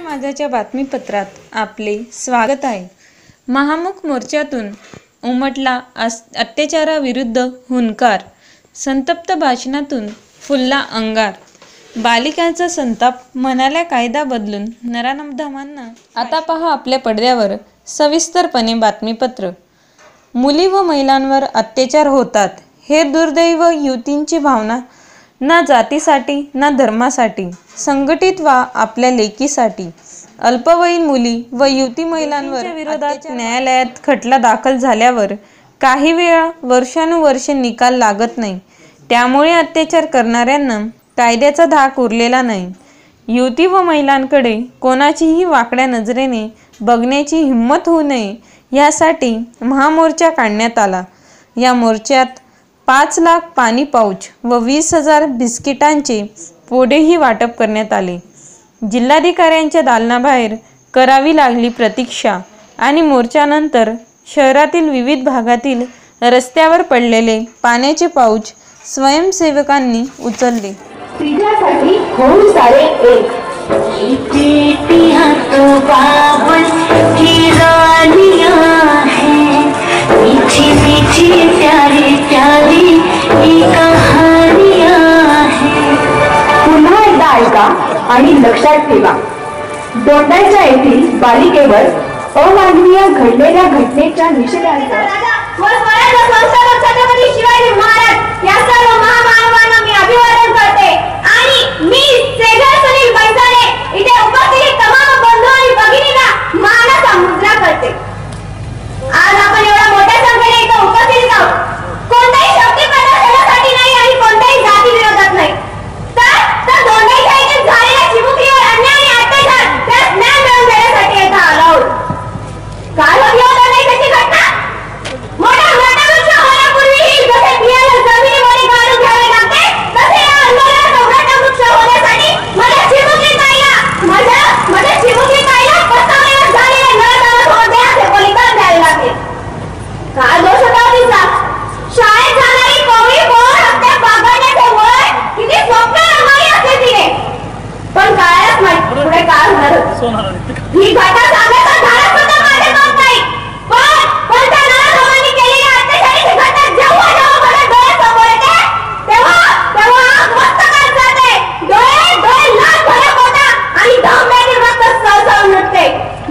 माझ्याच्या बातमीपत्रात आपले स्वागत आहे. महामुख मोर्चातून उमटला अत्याचाराविरुद्ध हुंकार संतप्त भाषणातून फुल्ला अंगार. बालिकांचा संताप म्हणाल्या कायदा बदलून नराधमांना आता पहा आपल्या पडद्यावर सविस्तरपणे बातमीपत्र. मुली व महिलांवर अत्याचार होतात हे दुर्दैव युवतींची भावना ना जातीसाठी ना धर्मासाठी संघटित व्हा आपल्या लेकीसाठी. अल्पवयीन मुली व युवती महिलांवर विरोधात न्यायालयात खटला दाखल झाल्यावर काही वेळा वर्षानुवर्षे निकाल लागत नाही. त्यामुळे अत्याचार करणाऱ्यांना कायद्याचा धाक उरलेला नाही. युवती व महिलांकडे कोणाचीही वाकड्या नजरेने बघण्याची हिंमत होऊ नये यासाठी महामोर्चा काढण्यात आला. या मोर्चात पाच लाख पाणी पाऊच व वीस हजार बिस्किटांचे पोडेही वाटप करण्यात आले. जिल्हाधिकाऱ्यांच्या दालनाबाहेर करावी लागली प्रतीक्षा आणि मोर्चानंतर शहरातील विविध भागातील रस्त्यावर पडलेले पाण्याचे पाऊच स्वयंसेवकांनी उचलले. तुझ्यासाठी खूप सारे एक. तो बाबल की रानियां हैं। मीठी मीठी प्यारी प्यारी ये कहानियां हैं। पुन्हा एकदा ऐका आणि लक्षात ठेवा. दोंडाच्या येथील बालिकेवर अमानवीय घडलेल्या घटनेच्या निषेधार्थ.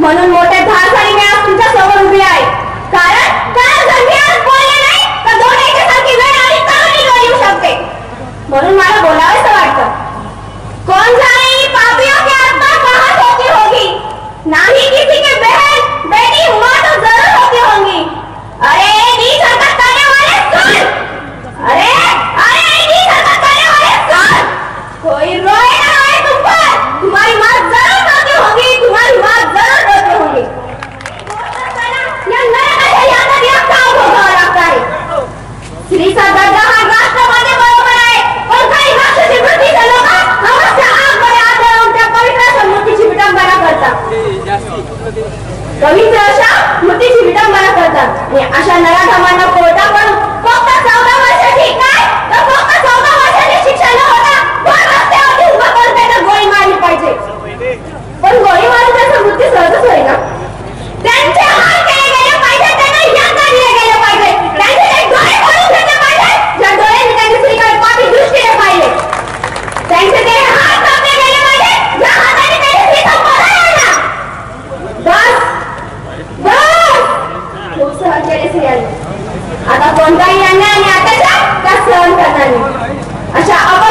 म्हणून मोठे धारसारी मी आज तुमच्यासमोर उभी आहे. कारण कारण जर मी आज बोलले नाही तर दोन वेळ आणि चांगली येऊ शकते. म्हणून मला बोलावं स्मृतीची विटंबना करतात आणि अशा नराधमांना कोर्टाकडून फक्त चौदा वर्ष ठीक sekalian ataupun gaya nanya kata kasihan ah, kata ni asyak apa